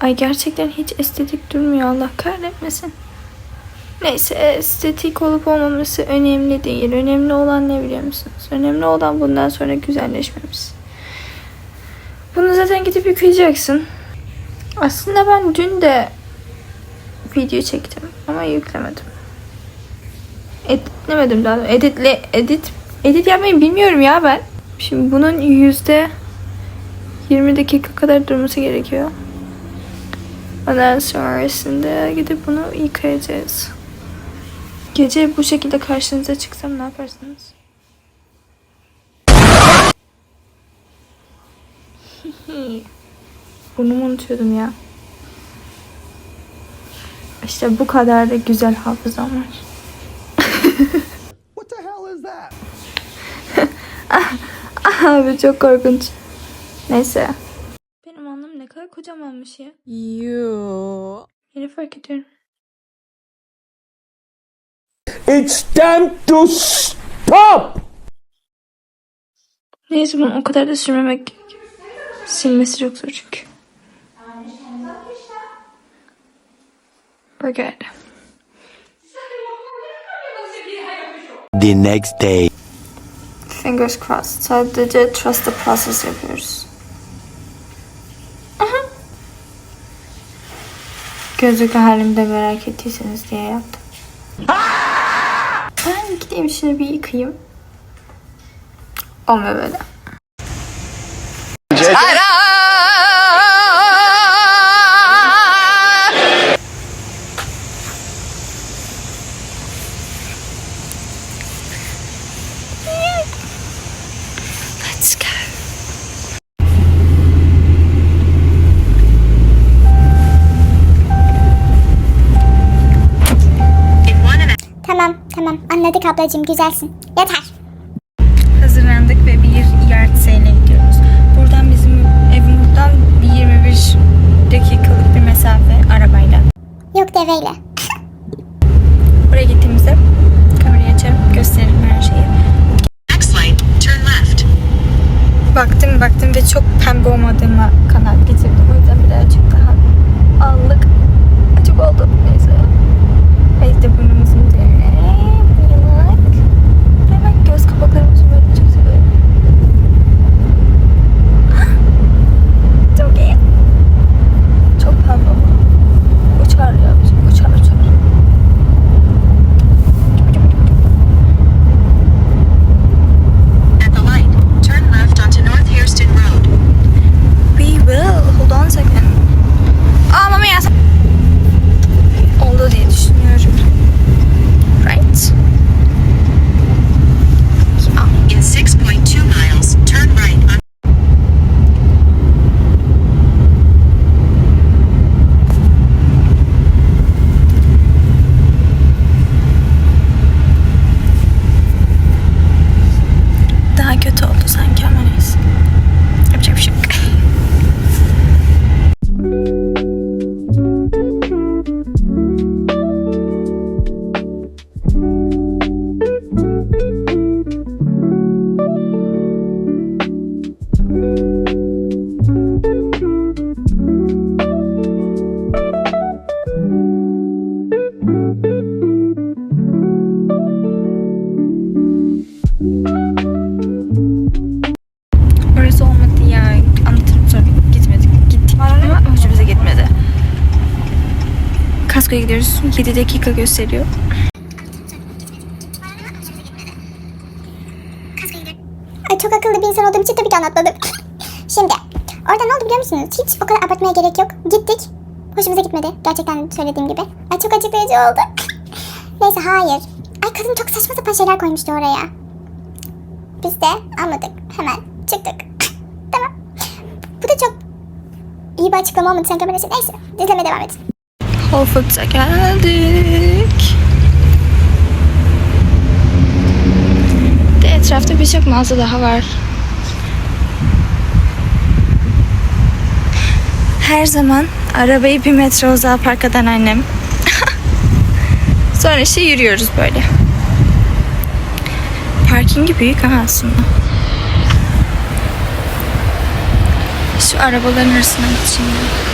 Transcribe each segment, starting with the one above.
Ay gerçekten hiç estetik durmuyor Allah kahretmesin. Neyse estetik olup olmaması önemli değil. Önemli olan ne biliyor musunuz? Önemli olan bundan sonra güzelleşmemiz. Bunu zaten gidip yıkayacaksın. Aslında ben dün de video çektim ama yüklemedim. Editlemedim daha. doğrusu. Editle edit edit yapmayı bilmiyorum ya ben. Şimdi bunun yüzde 20 dakika kadar durması gerekiyor. Ondan sonrasında gidip bunu yıkayacağız. Gece bu şekilde karşınıza çıksam ne yaparsınız? Burnumu unutuyordum ya. İşte bu kadar da güzel hafızam var. What the hell is that? Abi çok korkunç. Neyse. Kocamanmış ya. You. Yeni fark ediyorum. It's time to stop! Neyse bunu o kadar da sürmemek gerekiyor. Silmesi çok zor çünkü. We're good. The next day. Fingers crossed. Sadece trust the process yapıyoruz. Gözlüklü halimde merak ettiyseniz diye yaptım. Ben gideyim şunu bir yıkayayım. Olmuyor böyle. Let's Tamam tamam anladık ablacığım güzelsin. Yeter. Hazırlandık ve bir yard sale'e gidiyoruz. Buradan bizim evimizden 21 dakikalık bir mesafe arabayla. Yok deveyle. Buraya gittiğimizde kamerayı açarım, gösteririm her şeyi. Next light, turn left. Baktım baktım ve çok pembe olmadığıma kanaat getirdim. O yüzden birazcık daha allık açık oldu. Neyse. Belki de burnumuzun Kaskoya gidiyoruz. 7 dakika gösteriyor. Ay, çok akıllı bir insan olduğum için tabii ki anlatmadım. Şimdi orada ne oldu biliyor musunuz? Hiç o kadar abartmaya gerek yok. Gittik. Hoşumuza gitmedi. Gerçekten söylediğim gibi. Ay çok açıklayıcı oldu. Neyse hayır. Ay kadın çok saçma sapan şeyler koymuştu oraya. Biz de anladık. Hemen çıktık. tamam. Bu da çok iyi bir açıklama olmadı sanki ama neyse. Neyse. İzlemeye devam edin. Whole Foods'a geldik. De etrafta birçok mağaza daha var. Her zaman arabayı bir metre uzağa park eden annem. Sonra işte yürüyoruz böyle. Parkingi büyük ha aslında. Şu arabaların arasına geçeyim.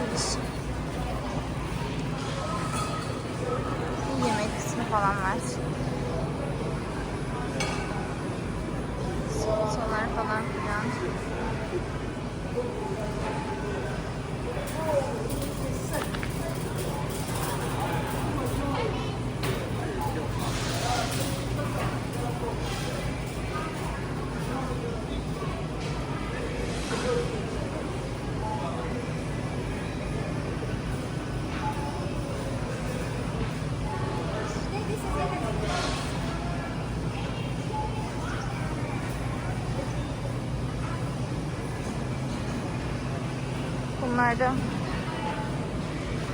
Nasıldır? Yemek kısmı falan var. Solucanlar falan filan. Bunlar da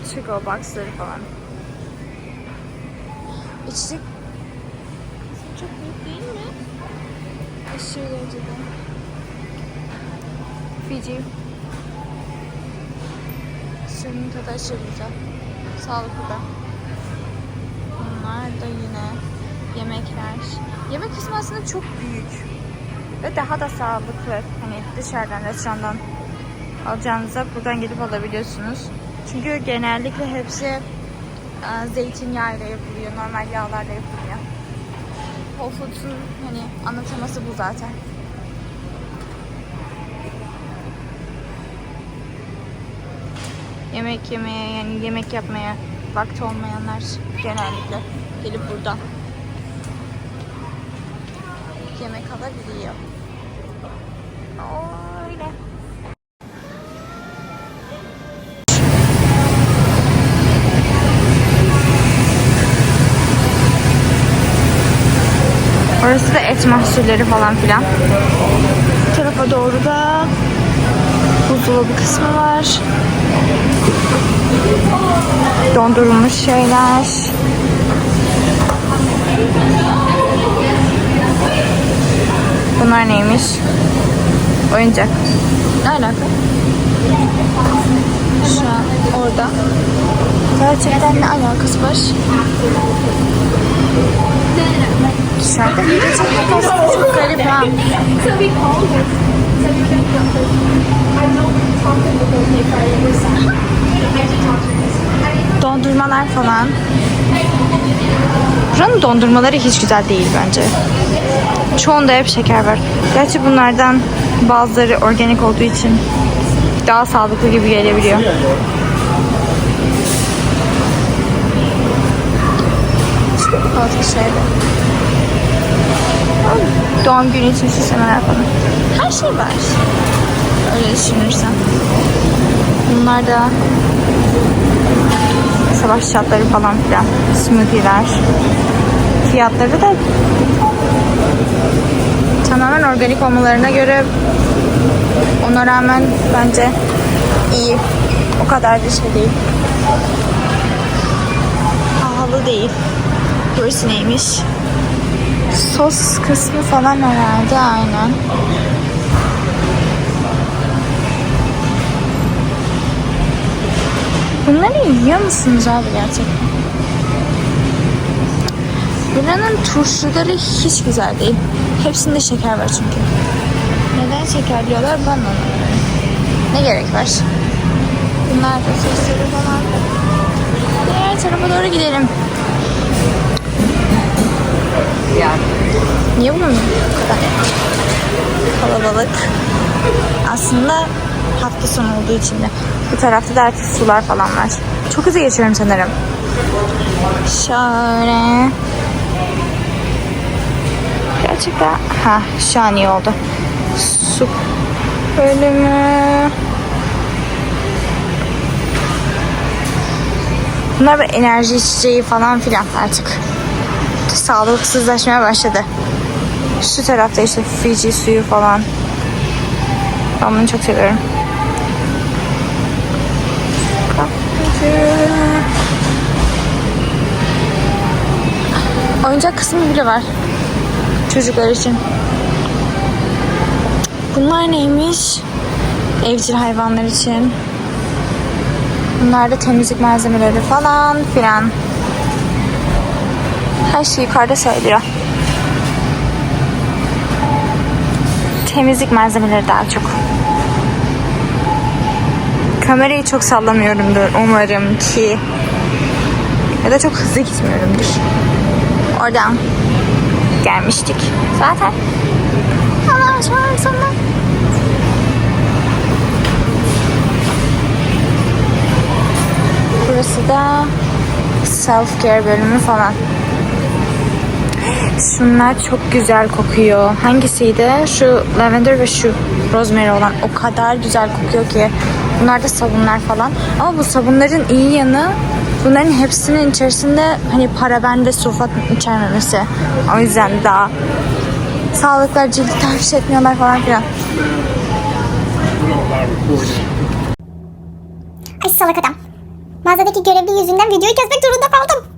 Chico boxları falan. İçecek çok büyük değil mi? Aşırı derecede. Fiji. Suyun tadı aşırı güzel. Sağlıklı da. Bunlar da yine yemekler. Yemek kısmı aslında çok büyük. Ve daha da sağlıklı. Hani dışarıdan, restorandan alacağınıza buradan gelip alabiliyorsunuz. Çünkü genellikle hepsi e, zeytinyağıyla yapılıyor, normal yağlarla yapılıyor. Whole Foods'un hani anlatılması bu zaten. Yemek yemeye yani yemek yapmaya vakti olmayanlar genellikle gelip burada yemek alabiliyor. Öyle. Orası da et mahsulleri falan filan. Bu tarafa doğru da buzdolabı kısmı var. Dondurulmuş şeyler. Bunlar neymiş? Oyuncak. Ne alaka? Şu an orada. Gerçekten ne alakası var? Yiyecek aslında çok garip ha. Dondurmalar falan. Buranın dondurmaları hiç güzel değil bence. Çoğunda hep şeker var. Gerçi bunlardan bazıları organik olduğu için daha sağlıklı gibi gelebiliyor. Bazı şeyler. Doğum günü için süslemeler falan. Her şey var. Öyle düşünürsen. Bunlar da savaş çatları falan filan. Smoothie'ler. Fiyatları da tamamen organik olmalarına göre ona rağmen bence iyi. O kadar bir şey değil. Pahalı değil. Burası neymiş? Sos kısmı falan herhalde aynen. Bunları yiyor musunuz abi gerçekten? Buranın turşuları hiç güzel değil. Hepsinde şeker var çünkü. Neden şeker diyorlar bana anlamıyorum. Ne gerek var? Bunlar da sosları falan. Diğer tarafa doğru gidelim. Niye bunun bu kadar kalabalık? Aslında hafta sonu olduğu için de. Bu tarafta da artık sular falan var. Çok hızlı geçiyorum sanırım. Şöyle. Gerçekten ha şu an iyi oldu. Su bölümü. Bunlar bir enerji içeceği falan filan artık. Sağlıksızlaşmaya başladı. Şu tarafta işte Fiji suyu falan. Ben bunu çok seviyorum. Oyuncak kısmı bile var. Çocuklar için. Bunlar neymiş? Evcil hayvanlar için. Bunlar da temizlik malzemeleri falan filan. Her şey yukarıda söylüyor. Temizlik malzemeleri daha çok. Kamerayı çok sallamıyorumdur umarım ki. Ya da çok hızlı gitmiyorumdur. Oradan gelmiştik zaten. Allah şu an sonra. Burası da self care bölümü falan. Şunlar çok güzel kokuyor. Hangisiydi? Şu lavender ve şu rosemary olan o kadar güzel kokuyor ki. Bunlar da sabunlar falan. Ama bu sabunların iyi yanı bunların hepsinin içerisinde hani paraben ve sulfat içermemesi. O yüzden daha sağlıklar cildi tahriş etmiyorlar falan filan. Ay salak adam. Mağazadaki görevli yüzünden videoyu kesmek zorunda kaldım.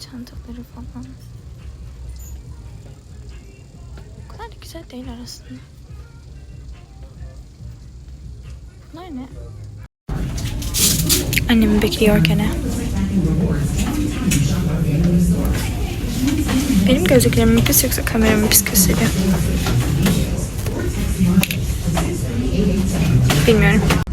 Çantaları falan. O kadar da güzel değil aslında. Bunlar ne? Annemi bekliyorken he. Benim gözlüklerim mi pis yoksa kameram pis gösteriyor? Bilmiyorum.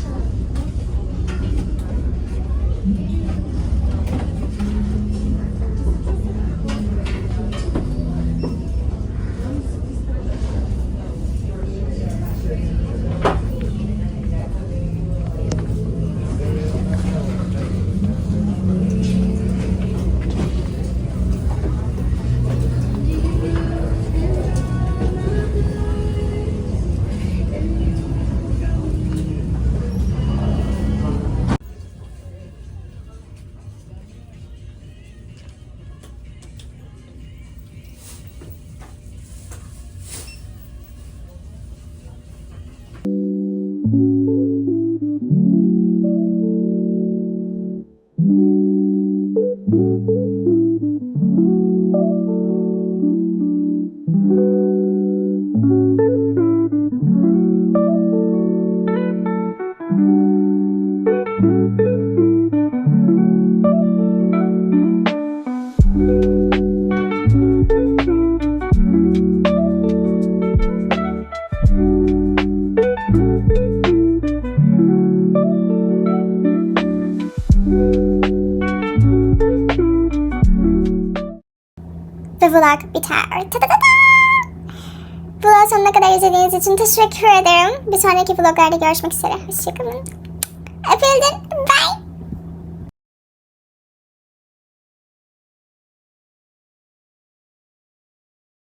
Vlog biter. Ta ta ta ta. Vlog sonuna kadar izlediğiniz için teşekkür ederim. Bir sonraki vloglarda görüşmek üzere. Hoşçakalın. Öpüldün.